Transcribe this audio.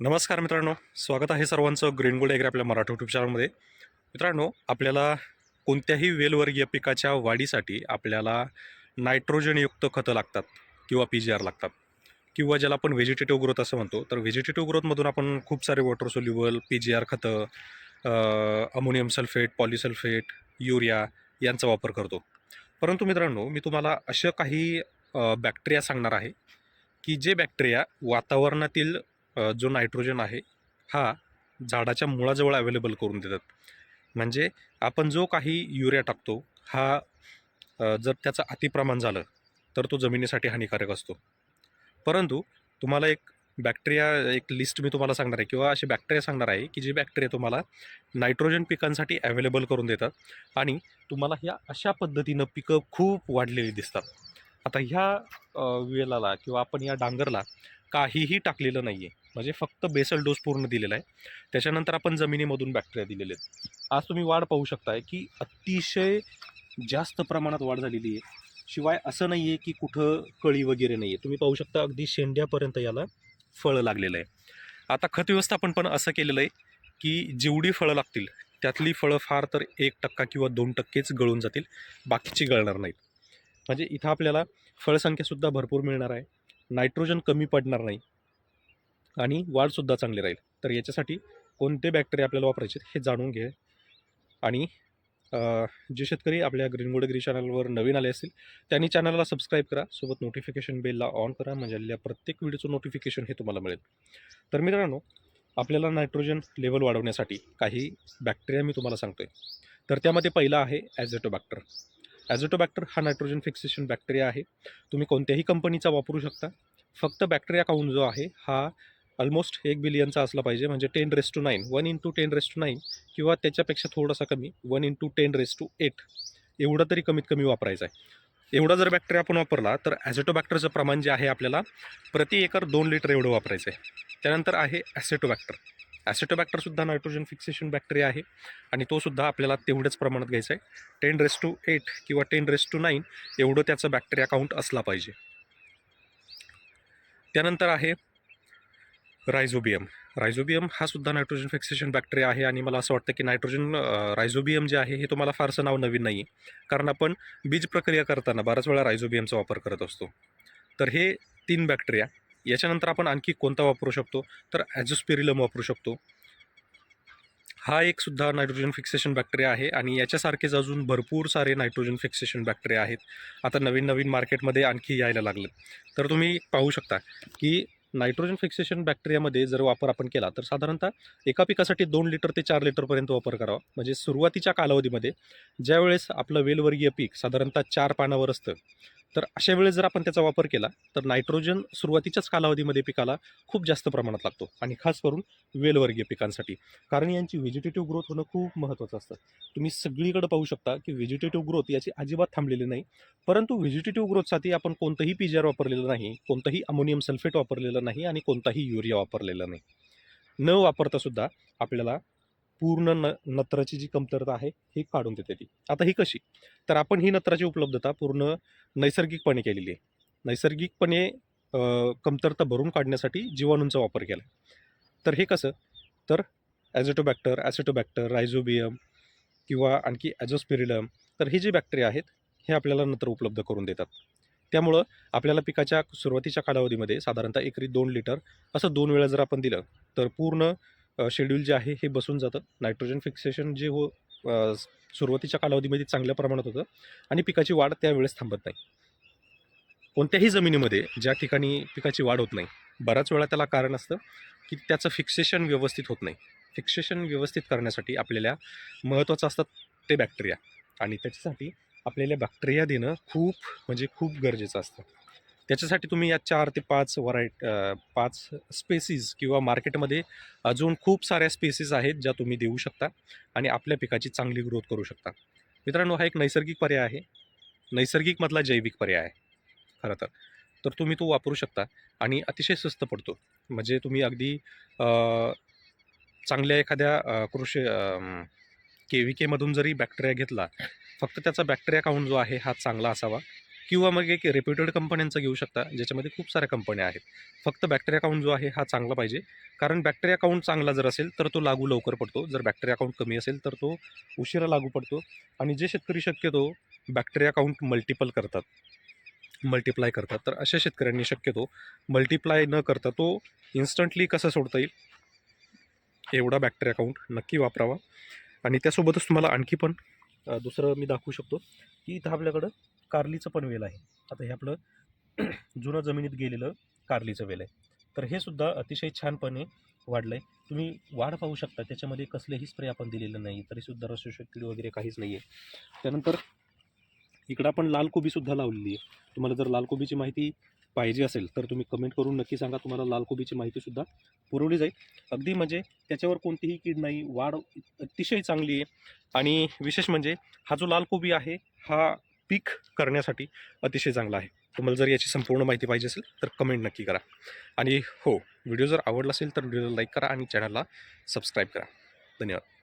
नमस्कार मित्रांनो स्वागत आहे सर्वांचं ग्रीन गोल्ड एग्री आपल्या मराठी युट्यूब चॅनलमध्ये मित्रांनो आपल्याला कोणत्याही वेलवर्गीय पिकाच्या वाढीसाठी आपल्याला नायट्रोजनयुक्त खतं लागतात किंवा पी जी आर लागतात किंवा ज्याला आपण व्हेजिटेटिव्ह ग्रोथ असं म्हणतो. तर व्हेजिटेटिव्ह ग्रोथमधून आपण खूप सारे water soluble P G R खतं अमोनियम सल्फेट पॉलिसल्फेट युरिया यांचा वापर करतो. परंतु मित्रांनो मी तुम्हाला अशा काही बॅक्टेरिया सांगणार आहे की जे बॅक्टेरिया वातावरणातील जो नायट्रोजन आहे हा झाडाच्या मुळाजवळ अवेलेबल करून देतात. म्हणजे आपण जो काही युरिया टाकतो हा जर त्याचं अतिप्रमाण झालं तर तो जमिनीसाठी हानिकारक असतो. परंतु तुम्हाला एक बॅक्टेरिया एक लिस्ट मी तुम्हाला सांगणार आहे किंवा असे बॅक्टेरिया सांगणार आहे की जे बॅक्टेरिया तुम्हाला नायट्रोजन पिकांसाठी अवेलेबल करून देतात आणि तुम्हाला ह्या अशा पद्धतीनं पिकं खूप वाढलेली दिसतात. आता ह्या वेलाला किंवा आपण या डांगरला काहीही टाकलेलं नाही आहे म्हणजे फक्त बेसल डोस पूर्ण दिलेला आहे. त्याच्यानंतर आपण जमिनीमधून बॅक्टेरिया दिलेले आहेत. आज तुम्ही वाढ पाहू शकताय की अतिशय जास्त प्रमाणात वाढ झालेली आहे. शिवाय असं नाही आहे की कुठं कळी वगैरे नाही आहे तुम्ही पाहू शकता अगदी शेंड्यापर्यंत याला फळं लागलेलं आहे. आता खत व्यवस्थापन पण असं केलेलं आहे की जेवढी फळं लागतील त्यातली फळं फार तर एक टक्का किंवा दोन टक्केच गळून जातील बाकीची गळणार नाहीत. म्हणजे इथं आपल्याला फळसंख्यासुद्धा भरपूर मिळणार आहे. नायट्रोजन कमी पडणार नाही. आणि वाढसुद्धा चांगली राहील. तर याच्यासाठी कोणते बॅक्टेरिया आपल्याला वापरायचे हे जाणून घे. आणि जे शेतकरी आपल्या ग्रीनवूड ग्री चॅनलवर नवीन आले असतील त्यांनी चॅनलला सबस्क्राईब करा. सोबत नोटिफिकेशन बेलला ऑन करा. म्हणजे आलेल्या प्रत्येक व्हिडिओचं नोटिफिकेशन हे तुम्हाला मिळेल. तर मित्रांनो आपल्याला नायट्रोजन लेवल वाढवण्यासाठी काही बॅक्टेरिया मी तुम्हाला सांगतोय. तर त्यामध्ये पहिला आहे ॲझेटोबॅक्टर ॲझेटोबॅक्टर हा नायट्रोजन फिक्सेशन बॅक्टेरिया आहे. तुम्ही कोणत्याही कंपनीचा वापरू शकता. फक्त बॅक्टेरिया काउंट जो आहे हा ऑलमोस्ट एक बिलियनचा असला पाहिजे. म्हणजे ten raise to nine one into ten raise to nine किंवा त्याच्यापेक्षा थोडासा कमी one into ten raise to eight एवढं तरी कमीत कमी वापरायचं आहे. एवढा जर बॅक्टेरिया आपण वापरला तर ॲझेटोबॅक्टरचं प्रमाण जे आहे आपल्याला प्रति एकर दोन लिटर एवढं वापरायचं आहे त्यानंतर आहे ॲसेटोबॅक्टर ॲसेटोबॅक्टरसुद्धा नायट्रोजन फिक्सेशन बॅक्टेरिया आहे आणि तोसुद्धा आपल्याला तेवढ्याच प्रमाणात घ्यायचा आहे. टेन रेस टू एट किंवा टेन रेस टू नाईन एवढं त्याचं बॅक्टेरिया काउंट असला पाहिजे. त्यानंतर आहे रायझोबियम. रायझोबियम हा सुद्धा नायट्रोजन फिक्सेशन बॅक्टेरिया आहे आणि मला असं वाटतं की नायट्रोजन रायझोबियम जे आहे हे तुम्हाला फारसं नाव नवीन नाही आहे कारण आपण बीज प्रक्रिया करताना बऱ्याच वेळा रायझोबियमचा वापर करत असतो. तर हे तीन बॅक्टेरिया याच्यानंतर आपण आणखी कोणता वापरू शकतो? तर ॲझोस्पिरिलम वापरू शकतो. हा एक सुद्धा नायट्रोजन फिक्सेशन बॅक्टेरिया आहे आणि याच्यासारखेच अजून भरपूर सारे नायट्रोजन फिक्सेशन बॅक्टेरिया आहेत. आता नवीन नवीन मार्केटमध्ये आणखी यायला लागलं तर तुम्ही पाहू शकता की नायट्रोजन फिक्सेशन बॅक्टेरियामध्ये जर वापर आपण केला तर साधारणतः एका पिकासाठी दोन लिटर ते चार लिटरपर्यंत वापर करावा. म्हणजे सुरुवातीच्या कालावधीमध्ये ज्यावेळेस आपलं वेलवर्गीय पीक साधारणतः चार पानावर असतं तर अशा वेळेस जर आपण त्याचा वापर केला तर नायट्रोजन सुरुवातीच्याच कालावधीमध्ये पिकाला खूप जास्त प्रमाणात लागतो आणि खास करून वेलवर्गीय पिकांसाठी. कारण यांची व्हेजिटेटिव्ह ग्रोथ होणं खूप महत्त्वाचं असतं. तुम्ही सगळीकडे पाहू शकता की व्हेजिटेटिव्ह ग्रोथ याची अजिबात थांबलेली नाही. परंतु व्हेजिटेटिव्ह ग्रोथसाठी आपण कोणतंही पी आर वापरलेलं नाही कोणतंही अमोनियम सल्फेट वापरलेलं नाही आणि कोणताही युरिया वापरलेला नाही. न वापरता सुद्धा आपल्याला पूर्ण न नत्राची जी कमतरता आहे ही काढून देते ती. आता ही कशी? तर आपण ही नत्राची उपलब्धता पूर्ण नैसर्गिकपणे केलेली आहे. नैसर्गिकपणे कमतरता भरून काढण्यासाठी जीवाणूंचा वापर केला तर हे कसं? तर ॲझोटोबॅक्टर ॲसिटोबॅक्टर रायझोबियम किंवा आणखी ॲझोस्पिरिलम तर हे जे बॅक्टेरिया आहेत हे आपल्याला नंतर उपलब्ध करून देतात. त्यामुळं आपल्याला पिकाच्या सुरुवातीच्या कालावधीमध्ये साधारणतः एकरी दोन लिटर असं दोन वेळा जर आपण दिलं तर पूर्ण शेड्यूल जे आहे हे बसून जातं नायट्रोजन फिक्सेशन जे हो सुरुवातीच्या कालावधीमध्ये चांगल्या प्रमाणात होतं आणि पिकाची वाढ त्यावेळेस थांबत नाही. कोणत्याही जमिनीमध्ये ज्या ठिकाणी पिकाची वाढ होत नाही बऱ्याच वेळा त्याला कारण असतं की त्याचं फिक्सेशन व्यवस्थित होत नाही. फिक्सेशन व्यवस्थित करण्यासाठी आपल्याला महत्त्वाचं असतं ते बॅक्टेरिया आणि त्याच्यासाठी आपल्याला बॅक्टेरिया देणं खूप म्हणजे खूप गरजेचं असतं. त्याच्यासाठी तुम्ही या चार ते पाच व्हरायट पाच स्पेसीज किंवा मार्केटमध्ये अजून खूप साऱ्या स्पेसीज आहेत ज्या तुम्ही देऊ शकता आणि आपल्या पिकाची चांगली ग्रोथ करू शकता. मित्रांनो हा एक नैसर्गिक पर्याय आहे. नैसर्गिकमधला जैविक पर्याय आहे. खरं तर. तर तुम्ही तो वापरू शकता आणि अतिशय स्वस्त पडतो. म्हणजे तुम्ही अगदी चांगल्या एखाद्या कृषी के व्ही केमधून जरी बॅक्टेरिया घेतला फक्त त्याचा बॅक्टेरिया काउंट जो आहे हा चांगला असावा. किंवा मग एक रेप्युटेड कंपन्यांचा घेऊ शकता ज्याच्यामध्ये खूप साऱ्या कंपन्या आहेत. फक्त बॅक्टेरिया काउंट जो आहे हा चांगला पाहिजे. कारण बॅक्टेरिया काउंट चांगला जर असेल तर तो लागू लवकर पडतो. जर बॅक्टेरिया काउंट कमी असेल तर तो उशिरा लागू पडतो. आणि जे शेतकरी शक्यतो बॅक्टेरिया काउंट मल्टिपल करतात मल्टिप्लाय करतात तर अशा शेतकऱ्यांनी शक्यतो मल्टिप्लाय न करता तो इन्स्टंटली कसं सोडता येईल? एवढा बॅक्टेरिया काउंट नक्की वापरावा. आणि त्यासोबतच तुम्हाला आणखी पण दुसरं मी दाखवू शकतो की इथं आपल्याकडं कारलीचं पण वेल आहे. आता हे आपलं जुनं जमिनीत गेलेलं कारलीचं वेल आहे. तर हे सुद्धा अतिशय छानपणे वाढलं आहे तुम्ही वाढ पाहू शकता. त्याच्यामध्ये कसलेही स्प्रे आपण दिलेलं नाही. तरीसुद्धा रसोशक किड वगैरे काहीच नाही आहे त्यानंतर इकडं आपण लाल कोबीसुद्धा लावलेली आहे. तुम्हाला जर लाल कोबीची माहिती पाहिजे असेल तर तुम्ही कमेंट करून नक्की सांगा. तुम्हाला लाल कोबीची माहितीसुद्धा पुरवली जाईल. अगदी म्हणजे त्याच्यावर कोणतीही कीड नाही. वाढ अतिशय चांगली आहे. आणि विशेष म्हणजे हा जो लाल कोबी आहे हा पीक करण्यासाठी अतिशय चांगला आहे. तुम्हाला जर याची संपूर्ण माहिती पाहिजे असेल तर कमेंट नक्की करा. आणि हो व्हिडिओ जर आवडला असेल तर व्हिडिओला लाईक करा आणि चॅनलला सबस्क्राईब करा. धन्यवाद.